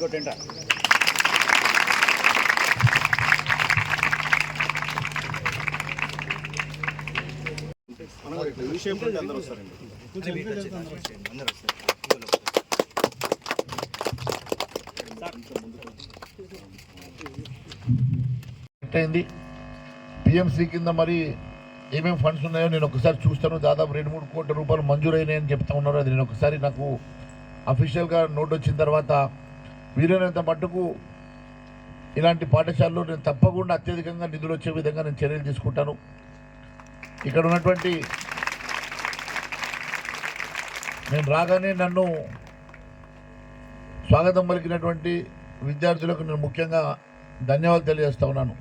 కొట్టండి అందరూ అయింది పిఎంసీ కింద మరి ఏమేమి ఫండ్స్ ఉన్నాయో నేను ఒకసారి చూస్తాను. దాదాపు రెండు మూడు కోట్ల రూపాయలు మంజూరైనాయని చెప్తా ఉన్నారు. అది నేను ఒకసారి నాకు అఫీషియల్గా నోట్ వచ్చిన తర్వాత వీలైనంత మట్టుకు ఇలాంటి పాఠశాలలో నేను తప్పకుండా అత్యధికంగా నిధులు వచ్చే విధంగా నేను చర్యలు తీసుకుంటాను. ఇక్కడ ఉన్నటువంటి నేను రాగానే నన్ను స్వాగతం పలికినటువంటి విద్యార్థులకు నేను ముఖ్యంగా ధన్యవాదాలు తెలియజేస్తా ఉన్నాను.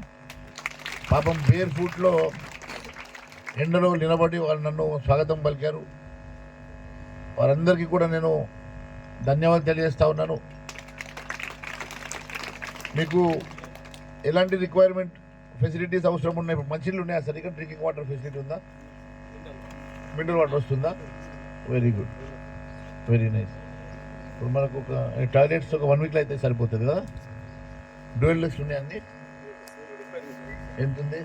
పాపం బేర్ ఫుట్లో ఎండలో నిలబడి వాళ్ళు నన్ను స్వాగతం పలికారు. వారందరికీ కూడా నేను ధన్యవాదాలు తెలియజేస్తా ఉన్నాను. మీకు ఎలాంటి రిక్వైర్మెంట్ ఫెసిలిటీస్ అవసరం ఉన్నాయి? ఇప్పుడు మంచిళ్ళు ఉన్నాయా? సరిగ్గా డ్రింకింగ్ వాటర్ ఫెసిలిటీ ఉందా? మినరల్ వాటర్ వస్తుందా? వెరీ గుడ్ వెరీ నైస్ ఇప్పుడు మనకు ఒక టాయిలెట్స్ ఒక వన్ వీక్లో అయితే సరిపోతుంది కదా? డ్యూయల్ లిస్ట్ ఉన్నాయి ఎంత ఉంది